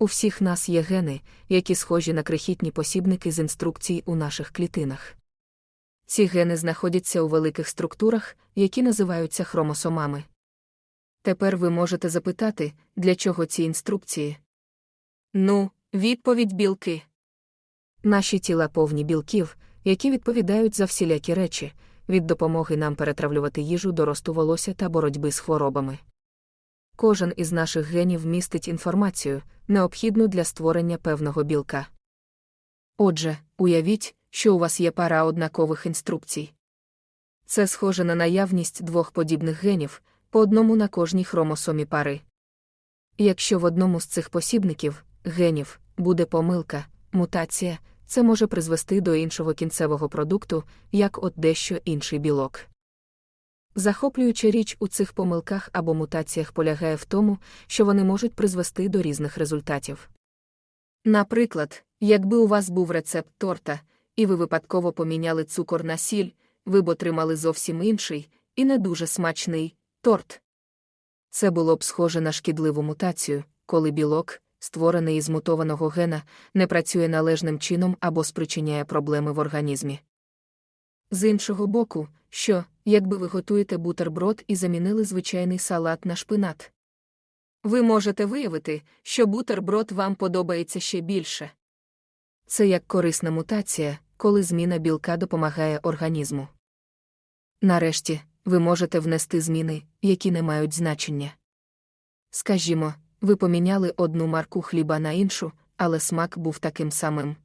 У всіх нас є гени, які схожі на крихітні посібники з інструкцій у наших клітинах. Ці гени знаходяться у великих структурах, які називаються хромосомами. Тепер ви можете запитати, для чого ці інструкції? Ну, відповідь білки. Наші тіла повні білків, які відповідають за всілякі речі, від допомоги нам перетравлювати їжу до росту волосся та боротьби з хворобами. Кожен із наших генів містить інформацію, необхідну для створення певного білка. Отже, уявіть, що у вас є пара однакових інструкцій. Це схоже на наявність двох подібних генів, по одному на кожній хромосомі пари. Якщо в одному з цих посібників, генів, буде помилка, мутація, це може призвести до іншого кінцевого продукту, як от дещо інший білок. Захоплююча річ у цих помилках або мутаціях полягає в тому, що вони можуть призвести до різних результатів. Наприклад, якби у вас був рецепт торта, і ви випадково поміняли цукор на сіль, ви б отримали зовсім інший, і не дуже смачний торт. Це було б схоже на шкідливу мутацію, коли білок, створений із мутованого гена, не працює належним чином або спричиняє проблеми в організмі. З іншого боку, що, якби ви готуєте бутерброд і замінили звичайний салат на шпинат? Ви можете виявити, що бутерброд вам подобається ще більше. Це як корисна мутація, коли зміна білка допомагає організму. Нарешті, ви можете внести зміни, які не мають значення. Скажімо, ви поміняли одну марку хліба на іншу, але смак був таким самим.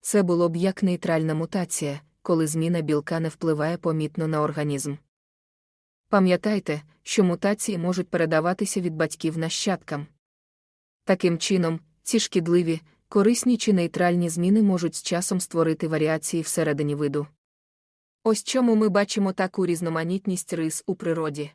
Це було б як нейтральна мутація, коли зміна білка не впливає помітно на організм. Пам'ятайте, що мутації можуть передаватися від батьків нащадкам. Таким чином, ці шкідливі, корисні чи нейтральні зміни можуть з часом створити варіації всередині виду. Ось чому ми бачимо таку різноманітність рис у природі.